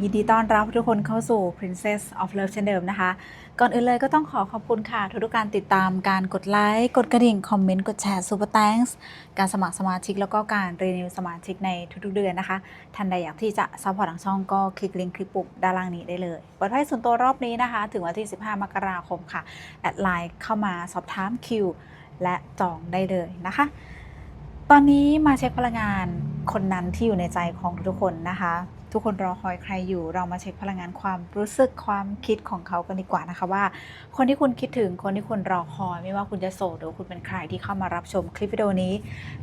ยินดีต้อนรับทุกคนเข้าสู่ Princess of Love เช่นเดิมนะคะ ก่อนอื่นเลยก็ต้องขอขอบคุณค่ะ ทุกการติดตามการกดไลค์ กดกระดิ่ง คอมเมนต์ กดแชร์ Super Thanks การสมัครสมาชิก แล้วก็การรีนิวสมาชิกในทุกๆเดือนนะคะท่านใดอยากที่จะซัพพอร์ตทางช่องก็คลิกลิงก์คลิปปุ่มด้านล่างนี้ได้เลยเปิดให้ส่วนตัวรอบนี้นะคะ ถึงวันที่ 15 มกราคมค่ะแอดไลน์เข้ามาสอบถามคิวและจองได้เลยนะคะ ตอนนี้มาเช็คพลังงานคนนั้นที่อยู่ในใจของทุกคนนะคะ ทุกคนรอคอยใครอยู่ เรามาเช็คพลังงานความรู้สึกความคิดของเขากันดีกว่านะคะว่า คนที่คุณคิดถึงคนที่คุณรอคอย ไม่ว่าคุณจะโสดหรือคุณเป็นใครที่เข้ามารับชมคลิปวิดีโอนี้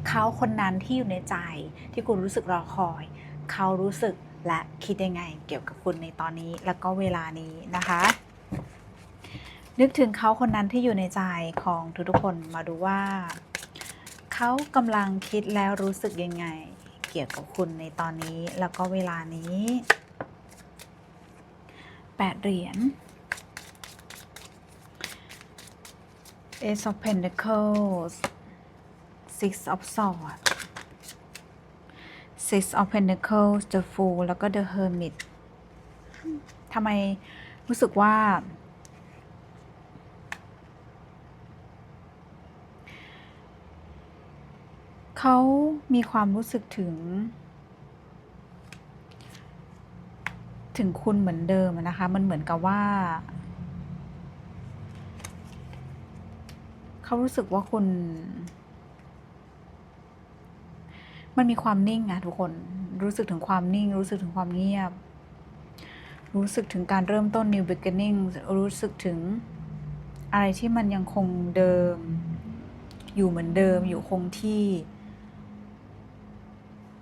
เขาคนนั้นที่อยู่ในใจ ที่คุณรู้สึกรอคอย เขารู้สึกและคิดยังไงเกี่ยวกับคุณในตอนนี้ แล้วก็เวลานี้นะคะ นึกถึงเขาคนนั้นที่อยู่ในใจของทุกๆคนมาดูว่า เขากำลังคิดแล้วรู้สึกยังไง เกี่ยวกับคุณในตอนนี้แล้วก็เวลานี้แปดเหรียญ Ace of Pentacles Six of Swords Six of Pentacles The Fool แล้วก็ The Hermit ทำไมรู้สึกว่า เขามีความรู้สึกถึง ถึงคุณเหมือนเดิมนะคะ มันเหมือนกับว่า เขารู้สึกว่าคุณ มันมีความนิ่งอะทุกคนรู้สึกถึงความนิ่ง รู้สึกถึงความเงียบ รู้สึกถึงการเริ่มต้น new beginning รู้สึกถึงอะไรที่มันยังคงเดิม อยู่เหมือนเดิมอยู่คงที่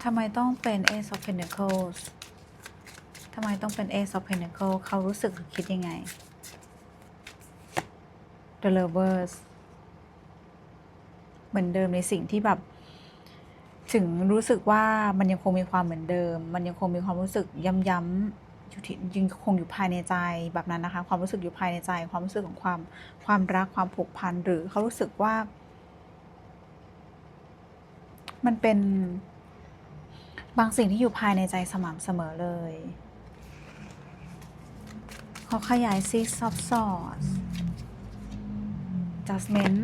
ทำไมต้องเป็น Ace of Pentacles ทำไมต้องเป็น Ace of Pentacles เขารู้สึกหรือคิดยังไง The Lovers เหมือนเดิมในสิ่งที่แบบ ถึงรู้สึกว่ามันยังคงมีความเหมือนเดิม มันยังคงมีความรู้สึกย้ำๆอยู่ที่ยังคงอยู่ภายในใจแบบนั้นนะคะ ความรู้สึกอยู่ภายในใจ ความรู้สึกของความความรักความผูกพันหรือเขารู้สึกว่า มันเป็น บางสิ่งที่อยู่ภายในใจสม่ำเสมอเลย ขอขยาย Six of Swords Judgment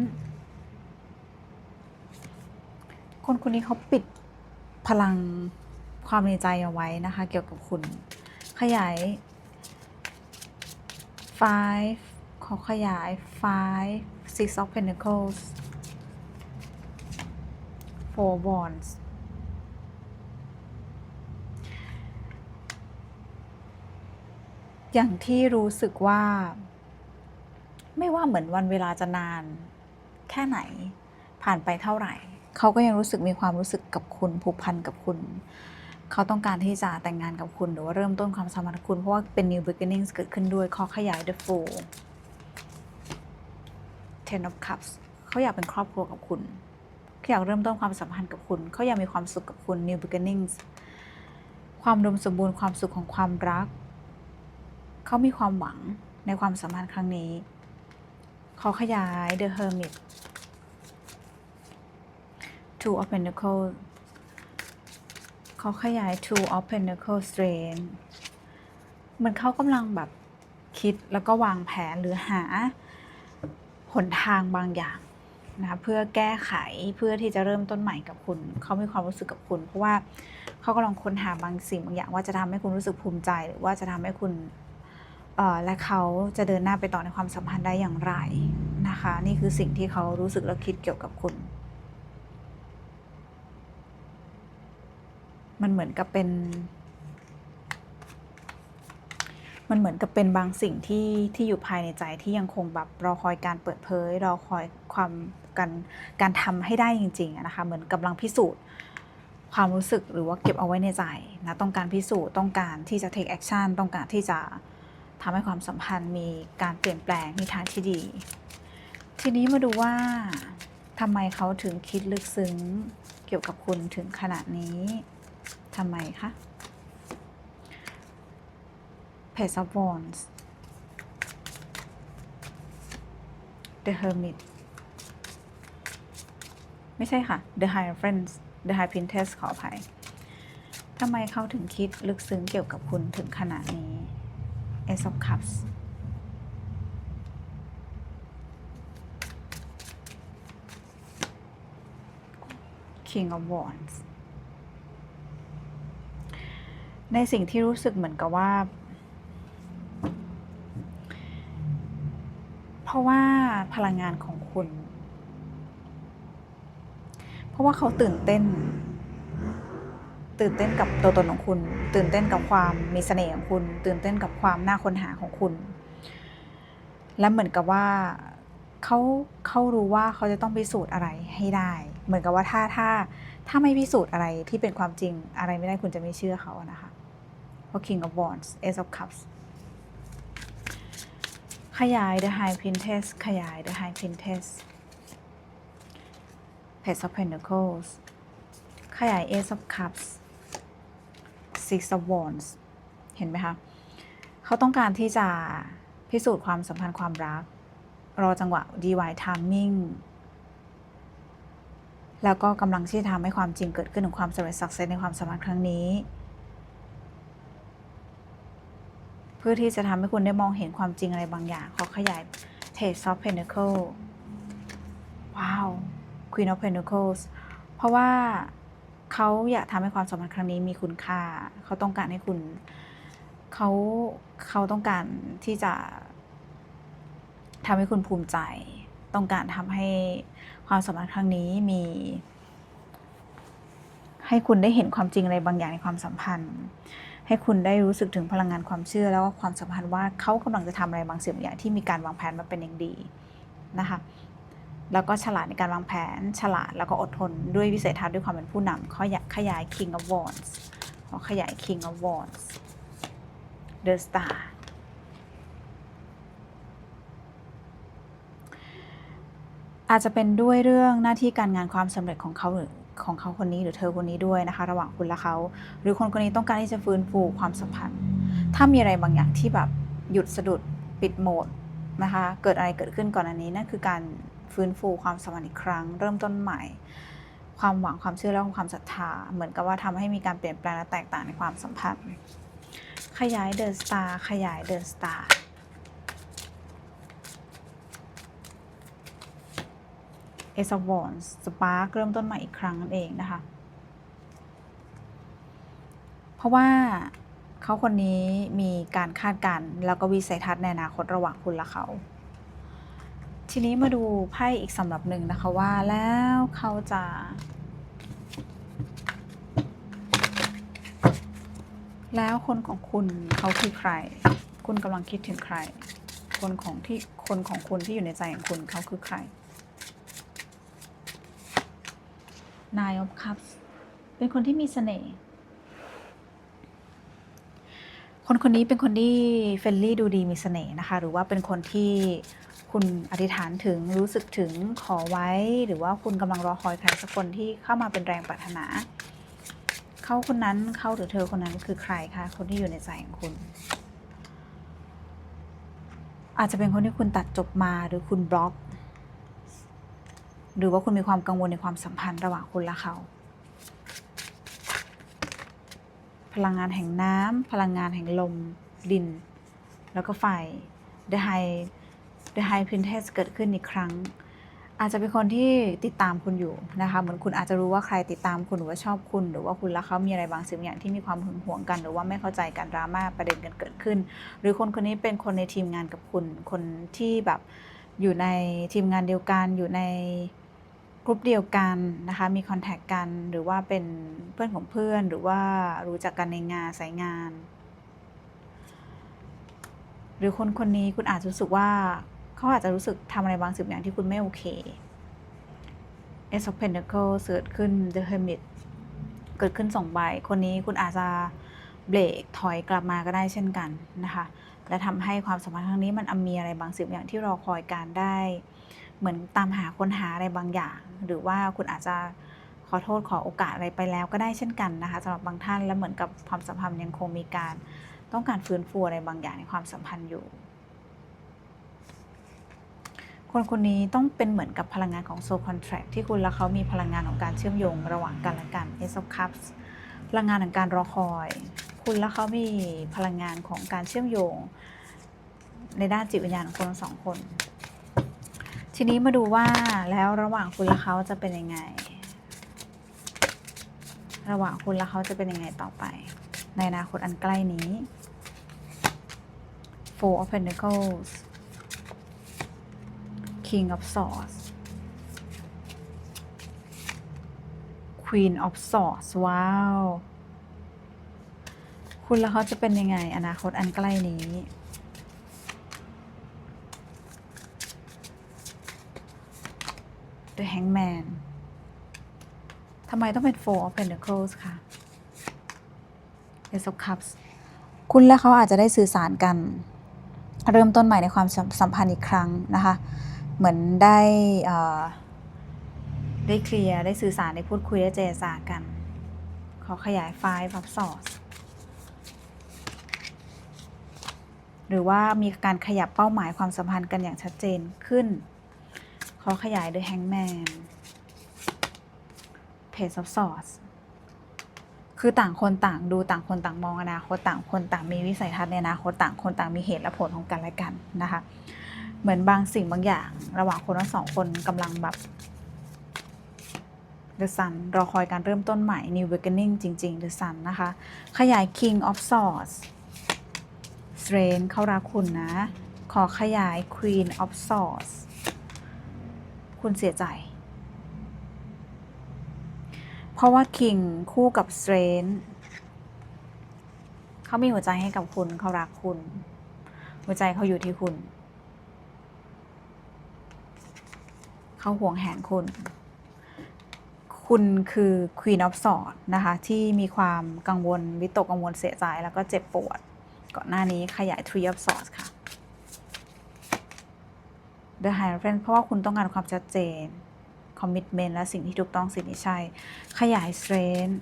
คนคนนี้เขาปิดพลังความในใจเอาไว้นะคะ เกี่ยวกับคุณ ขยาย five ขอขยาย five six of pentacles four wands อย่างที่รู้สึกว่า ไม่ว่าเหมือนวันเวลาจะนาน แค่ไหน ผ่านไปเท่าไหร่ เขาก็ยังรู้สึกมีความรู้สึกกับคุณผูกพันกับคุณ เขาต้องการที่จะแต่งงานกับคุณหรือว่าเริ่มต้นความสัมพันธ์คุณ เพราะว่าเป็น new beginnings เกิดขึ้นด้วยข้อขยาย the fool ten of cups เขาอยากเป็นครอบครัวกับคุณเขาอยากเริ่มต้นความสัมพันธ์กับคุณ เขาอยากมีความสุขกับคุณ new beginnings ความดมสมบูรณ์ความสุขของความรัก เขามีความหวังในความสัมพันธ์ครั้งนี้ ขอขยาย the hermit two of pentacles เขาขยาย two of pentacles strength เหมือนเขากำลังแบบคิดแล้วก็วางแผนหรือหาหนทางบางอย่างนะเพื่อแก้ไขเพื่อที่จะเริ่มต้นใหม่กับคุณ เขามีความรู้สึกกับคุณ เพราะว่าเขากำลังค้นหาบางสิ่งบางอย่างว่าจะทำให้คุณรู้สึกภูมิใจ หรือว่าจะทำให้คุณ และเขาจะเดินหน้าไปต่อในความสัมพันธ์ได้อย่างไรนะคะ นี่คือสิ่งที่เขารู้สึกและคิดเกี่ยวกับคุณ มันเหมือนกับเป็น มันเหมือนกับเป็นบางสิ่งที่ที่อยู่ภายในใจที่ยังคงแบบรอคอยการเปิดเผยรอคอยความการการทำให้ได้จริงๆนะคะ เหมือนกำลังพิสูจน์ความรู้สึกหรือว่าเก็บเอาไว้ในใจนะต้องการพิสูจน์ต้องการที่จะ take action ต้องการที่จะ ทำให้ความสัมพันธ์มีการเปลี่ยนแปลงมีทางที่ดี ทีนี้มาดูว่าทำไมเขาถึงคิดลึกซึ้งเกี่ยวกับคุณถึงขนาดนี้ทำไมคะ Page of Wands The Hermit ไม่ใช่ค่ะ The High Friends The High Princess ขออภัยทำไมเขาถึงคิดลึกซึ้งเกี่ยวกับคุณถึงขนาดนี้ Ace of Cups King of Wands ในสิ่งที่รู้สึกเหมือนกับว่า เพราะว่าพลังงานของคุณ เพราะว่าเขาตื่นเต้น ตื่นเต้นกับตัวตนของคุณ ตื่นเต้นกับความมีเสน่ห์ของคุณ ตื่นเต้นกับความน่าค้นหาของคุณ และเหมือนกับว่าเขาเขารู้ว่าเขาจะต้องพิสูจน์อะไรให้ได้ เหมือนกับว่าถ้าถ้าถ้าไม่พิสูจน์อะไรที่เป็นความจริงอะไรไม่ได้คุณจะไม่เชื่อเขาอะนะคะเพราะ King of Wands Ace of Cups ขยาย The High Princess ขยาย The High Princess Page of Pentacles ขยาย Ace of Cups Six of Wands เห็นไหมคะ เขาต้องการที่จะพิสูจน์ความสัมพันธ์ความรัก รอจังหวะ DY timing แล้วก็กำลังที่จะทำให้ความจริงเกิดขึ้นของความสำเร็จสักเซสในความสัมพันธ์ครั้งนี้ เพื่อที่จะทำให้คุณได้มองเห็นความจริงอะไรบางอย่าง ขอขยาย Page of Pentacle ว้าว Queen of Pentacles เพราะว่า เขาอยากทำให้ความสัมพันธ์ครั้งนี้มีคุณค่า เขาต้องการให้คุณเขาเขาต้องการที่จะทำให้คุณภูมิใจ ต้องการทำให้ความสัมพันธ์ครั้งนี้มี ให้คุณได้เห็นความจริงอะไรบางอย่างในความสัมพันธ์ ให้คุณได้รู้สึกถึงพลังงานความเชื่อ แล้วก็ความสัมพันธ์ว่าเขากำลังจะทำอะไรบางสิ่งบางอย่างที่มีการวางแผนมาเป็นอย่างดีนะคะ แล้วก็ฉลาดในการวางแผน ฉลาดแล้วก็อดทนด้วยวิสัยทัศน์ด้วยความเป็นผู้นำเขาอยากขยาย King of Wands ขอขยาย King of Wands The Star อาจจะเป็นด้วยเรื่องหน้าที่การงานความสำเร็จของเขาหรือของเขาคนนี้หรือเธอคนนี้ด้วยนะคะ ระหว่างคุณและเขา หรือคนคนนี้ต้องการที่จะฟื้นฟูความสัมพันธ์ ถ้ามีอะไรบางอย่างที่แบบหยุดสะดุดปิดโหมดนะคะ เกิดอะไรเกิดขึ้นก่อนอันนี้นั่นคือการ ฟื้นฟูความสัมพันธ์อีกครั้ง เริ่มต้นใหม่ ความหวังความเชื่อและความศรัทธา เหมือนกับว่าทำให้มีการเปลี่ยนแปลงและแตกต่างในความสัมพันธ์ ขยายเดอะสตาร์ขยายเดอะสตาร์เอซวอนสปาร์เริ่มต้นใหม่อีกครั้งนั่นเองนะคะ เพราะว่าเขาคนนี้มีการคาดการณ์แล้วก็วิสัยทัศน์ในอนาคตระหว่างคุณและเขา ทีนี้มาดูไพ่อีกสำหรับหนึ่งนะคะว่าแล้วเขาจะ แล้วคนของคุณเขาคือใคร คุณกำลังคิดถึงใคร คนของที่คนของคุณที่อยู่ในใจของคุณเขาคือใคร Nine of Cups เป็นคนที่มีเสน่ห์คนคนนี้เป็นคนที่เฟรนลี่ดูดีมีเสน่ห์นะคะ หรือว่าเป็นคนที่ คุณอธิษฐานถึงรู้สึกถึงขอไว้ หรือว่าคุณกำลังรอคอยใครสักคนที่เข้ามาเป็นแรงปรารถนาเขาคนนั้นเขาหรือเธอคนนั้นคือใครคะคนที่อยู่ในใจของคุณ อาจจะเป็นคนที่คุณตัดจบมาหรือคุณบล็อก หรือว่าคุณมีความกังวลในความสัมพันธ์ระหว่างคุณและเขา พลังงานแห่งน้ำพลังงานแห่งลม ดิน แล้วก็ไฟ The High The High Princess เกิดขึ้นอีกครั้ง อาจจะเป็นคนที่ติดตามคุณอยู่นะคะ เหมือนคุณอาจจะรู้ว่าใครติดตามคุณหรือว่าชอบคุณ หรือว่าคุณและเขามีอะไรบางสิ่งอย่างที่มีความหึงหวงกัน หรือว่าไม่เข้าใจกันดราม่าประเด็นกันเกิดขึ้น หรือคนคนนี้เป็นคนในทีมงานกับคุณ คนที่แบบอยู่ในทีมงานเดียวกันอยู่ในกลุ่มเดียวกันนะคะ มีคอนแทคกัน หรือว่าเป็นเพื่อนของเพื่อน หรือว่ารู้จักกันในงานสายงาน หรือคนคนนี้คุณอาจจะรู้สึกว่า เขาอาจจะรู้สึกทำอะไรบางสิ่งอย่างที่คุณไม่โอเค Ace of Pentacles เกิดขึ้น The Hermit เกิดขึ้นสองใบ คนนี้คุณอาจจะเบรกถอยกลับมาก็ได้เช่นกันนะคะและทำให้ความสัมพันธ์ครั้งนี้มันมีอะไรบางสิ่งอย่างที่รอคอยการได้ เหมือนตามหาค้นหาอะไรบางอย่าง หรือว่าคุณอาจจะขอโทษขอโอกาสอะไรไปแล้วก็ได้เช่นกันนะคะสำหรับบางท่านและเหมือนกับความสัมพันธ์ยังคงมีการต้องการฟื้นฟูอะไรบางอย่างในความสัมพันธ์อยู่ คนคนนี้ต้องเป็นเหมือนกับพลังงานของ soul contract ที่คุณและเขามีพลังงานของการเชื่อมโยงระหว่างกันและกัน Ace of Cups พลังงานของการรอคอย คุณและเขามีพลังงานของการเชื่อมโยง ในด้านจิตวิญญาณของคนสองคน ทีนี้มาดูว่าแล้วระหว่างคุณและเขาจะเป็นยังไง ระหว่างคุณและเขาจะเป็นยังไงต่อไป ในอนาคตอันใกล้นี้ Four of Pentacles King of Swords Queen of Swords ว้าว คุณและเขาจะเป็นยังไง อนาคตอันใกล้นี้ The Hangman ทำไมต้องเป็น Four of Pentacles ค่ะ Ace of Cups คุณและเขาอาจจะได้สื่อสารกัน เริ่มต้นใหม่ในความสัมพันธ์อีกครั้งนะคะ เหมือนได้ได้เคลียร์ ได้สื่อสาร ได้พูดคุย ได้เจรจากัน ขอขยาย Five of Swords หรือว่ามีการขยับเป้าหมายความสัมพันธ์กันอย่างชัดเจนขึ้น ขอขยาย The Hangman Page of Swords คือต่างคนต่างดูต่างคนต่างมองอนาคตต่างคนต่างมีวิสัยทัศน์ในอนาคตต่างคนต่างมีเหตุและผลของกันและกันนะคะ เหมือนบางสิ่งบางอย่าง ระหว่างคนทั้งสองคนกำลังแบบ The Sun รอคอยการเริ่มต้นใหม่ New Beginning จริงๆ The Sun นะคะ ขยาย King of Swords Strength เขารักคุณนะ ขอขยาย Queen of Swords คุณเสียใจ เพราะว่า King คู่กับ Strength เขามีหัวใจให้กับคุณเขารักคุณ หัวใจเขาอยู่ที่คุณ เขาห่วงแหนคุณ คุณคือ Queen of Swords นะคะ ที่มีความกังวล วิตกกังวลเสียใจแล้วก็เจ็บปวด ก่อนหน้านี้ขยาย Three of Swords ค่ะ The Hierophant เพราะว่าคุณต้องการความชัดเจน Commitment และสิ่งที่ถูกต้องสิ่งที่ใช่ ขยาย Strength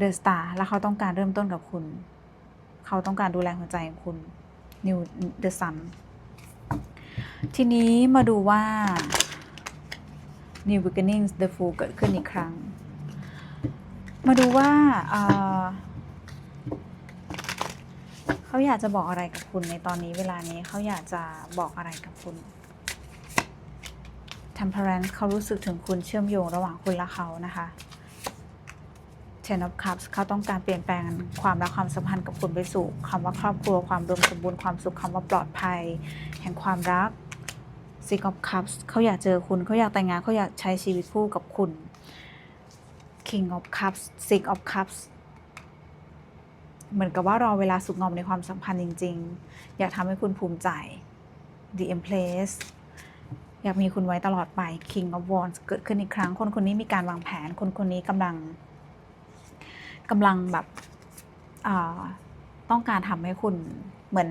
The Star แล้วเขาต้องการเริ่มต้นกับคุณ เขาต้องการดูแลหัวใจของคุณ New The Sun ทีนี้มาดูว่า New Beginnings The Fool เกิดขึ้นอีกครั้ง มาดูว่าเอ่อเขาอยากจะบอกอะไรกับคุณในตอนนี้เวลานี้เขาอยากจะบอกอะไรกับคุณ Temperance เขารู้สึกถึงคุณเชื่อมโยงระหว่างคุณและเขานะคะ Ten of Cups เขาต้องการเปลี่ยนแปลงความรักความสัมพันธ์กับคุณไปสู่คำว่าครอบครัวความรวมสมบูรณ์ความสุขคำว่าปลอดภัย แห่งความรัก Six of Cups เขาอยากเจอคุณเขาอยากแต่งงานเขาอยากใช้ชีวิตคู่กับคุณ King of Cups Six of Cups เหมือนกับว่ารอเวลาสุกงอมในความสัมพันธ์จริง ๆ อยากทำให้คุณภูมิใจ The Empress อยากมีคุณไว้ตลอดไป King of Wands เกิดขึ้นอีกครั้ง คนคนนี้มีการวางแผน คนคนนี้กำลังกำลังแบบต้องการทำให้คุณเหมือน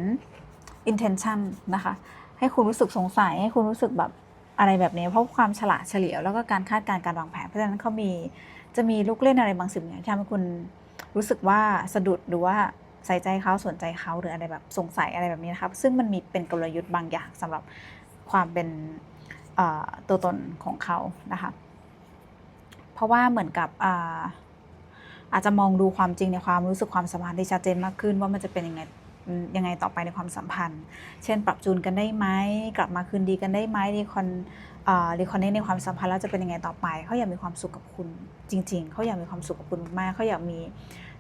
intention นะคะ ให้คุณรู้สึกสงสัยให้คุณรู้สึกแบบอะไรแบบนี้ เพราะความฉลาดเฉลียวแล้วก็การคาดการณ์การวางแผนเพราะฉะนั้นเขามีจะมีลูกเล่นอะไรบางสิ่งอย่างที่ทำให้คุณรู้สึกว่าสะดุดหรือว่าใส่ใจเขาสนใจเขาหรืออะไรแบบสงสัยอะไรแบบนี้นะครับ ซึ่งมันมีเป็นกลยุทธ์บางอย่างสำหรับความเป็นตัวตนของเขานะคะ เพราะว่าเหมือนกับอาอาจจะมองดูความจริงในความรู้สึกความสัมพันธ์ที่ชัดเจนมากขึ้นว่ามันจะเป็นยังไง ยังไงต่อไปในความสัมพันธ์ เช่น ปรับจูนกันได้ไหมกลับมาคืนดีกันได้ไหมรีคอนรีคอนเนในความสัมพันธ์แล้วจะเป็นยังไงต่อไปเขาอยากมีความสุขกับคุณจริง ๆเขาอยากมีความสุขกับคุณมากเขาอยากมี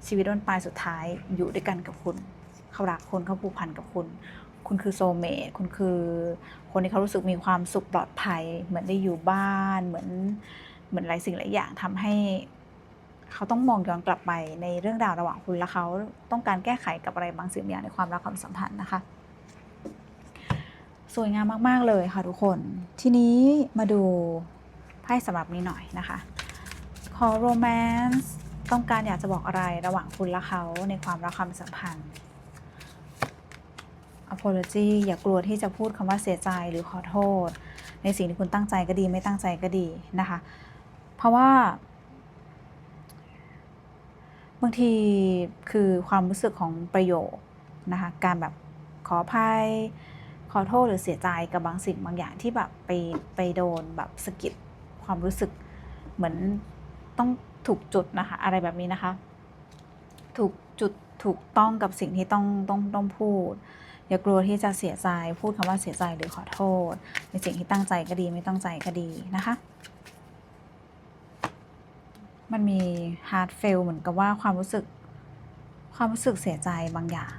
ชีวิตวันปลายสุดท้ายอยู่ด้วยกันกับคุณเขารักคุณเขาผูกพันกับคุณ คุณคือโซเมตคุณคือ คนที่เขารู้สึกมีความสุขปลอดภัย เหมือนได้อยู่บ้านเหมือนเหมือนหลายสิ่งหลายอย่างทำให้ เขาต้องมองย้อนกลับไปในเรื่องราวระหว่างคุณและเขาต้องการแก้ไขกับอะไรบางสิ่งบางอย่างในความรักความสัมพันธ์นะคะ สวยงามมาก ๆ เลยค่ะทุกคน ทีนี้มาดูไพ่สำหรับนี้หน่อยนะคะ ขอโรแมนต์ต้องการอยากจะบอกอะไรระหว่างคุณและเขาในความรักความสัมพันธ์ apology อย่ากลัวที่จะพูดคำว่าเสียใจหรือขอโทษ ในสิ่งที่คุณตั้งใจก็ดีไม่ตั้งใจก็ดีนะคะ เพราะว่า บางทีคือความรู้สึกของประโยคนะคะการแบบขออภัยขอโทษหรือเสียใจกับบางสิ่งบางอย่างที่แบบไปไปโดนแบบสะกิดความรู้สึกเหมือนต้องถูกจุดนะคะ อะไรแบบนี้นะคะ ถูกจุดถูกต้องกับสิ่งที่ต้องต้องต้องพูด อย่ากลัวที่จะเสียใจพูดคำว่าเสียใจหรือขอโทษ ในสิ่งที่ตั้งใจก็ดีไม่ตั้งใจก็ดีนะคะ มันมี hard fail เหมือนกับว่าความรู้สึก ความรู้สึกเสียใจบางอย่าง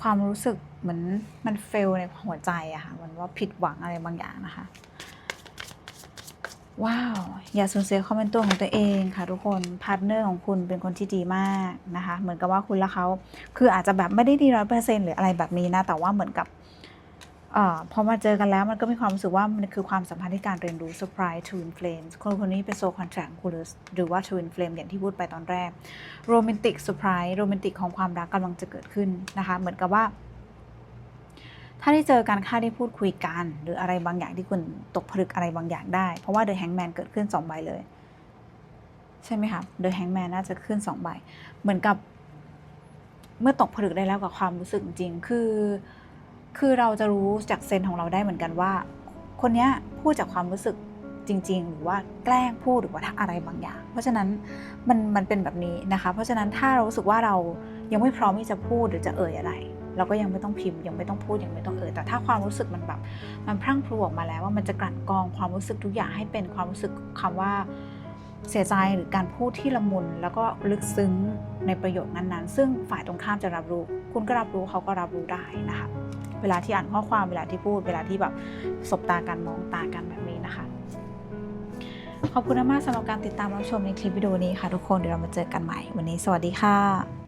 ความรู้สึกเหมือนมันเฟลในหัวใจอะค่ะเหมันว่าผิดหวังอะไรบางอย่างนะคะ ว้าว อย่าสูญเสียความเป็นตัวของตัวเองค่ะ ทุกคนพาร์ทเนอร์ของคุณเป็นคนที่ดีมากนะคะ เหมือนกับว่าคุณและเขาคืออาจจะแบบไม่ได้ดีร้อยเปอร์เซ็นต์หรืออะไรแบบนี้นะ แต่ว่าเหมือนกับ อพอมาเจอกันแล้วมันก็มีความรู้สึกว่ามันคือความสัมพันธ์ที่การเรียนรู้ surprise twin flames คนคนนี้เป็นโซคอนแทรคคุณหรือว่า twin flame อย่างที่พูดไปตอนแรกโรแมนติกเซอร์ไพรส์โรแมนติกของความรักกำลังจะเกิดขึ้นนะคะ เหมือนกับว่า ถ้าได้เจอกันค่าได้พูดคุยกัน หรืออะไรบางอย่างที่คุณตกผลึกอะไรบางอย่างได้ เพราะว่าเดอะแฮงแมนเกิดขึ้น2ใบเลย ใช่ไหมคะเดอะแฮงแมนน่าจะขึ้น2ใบเหมือนกับ เมื่อตกผลึกได้แล้วกับความรู้สึกจริงคือ คือเราจะรู้จากเซนของเราได้เหมือนกันว่า คนนี้พูดจากความรู้สึกจริง ๆ หรือว่าแกล้งพูดหรือว่าอะไรบางอย่าง เพราะฉะนั้นมันมันเป็นแบบนี้นะคะ เพราะฉะนั้นถ้าเรารู้สึกว่าเรายังไม่พร้อมที่จะพูดหรือจะเอ่ยอะไร เราก็ยังไม่ต้องพิมพ์ ยังไม่ต้องพูดยังไม่ต้องเอ่ยแต่ถ้าความรู้สึกมันแบบมันพรั่งพรูออกมาแล้วว่ามันจะกลั่นกรองความรู้สึกทุกอย่างให้เป็นความรู้สึกคำว่าเสียใจหรือการพูดที่ละมุนแล้วก็ลึกซึ้งในประโยคนั้นๆ ซึ่งฝ่ายตรงข้ามจะรับรู้ คุณก็รับรู้เขาก็รับรู้ได้นะคะ เวลาที่อ่านข้อความเวลาที่พูด เวลาที่แบบสบตากันมองตากันแบบนี้นะคะ ขอบคุณมากสำหรับการติดตามรับชมในคลิปวิดีโอนี้ค่ะทุกคนเดี๋ยวเรามาเจอกันใหม่ วันนี้สวัสดีค่ะ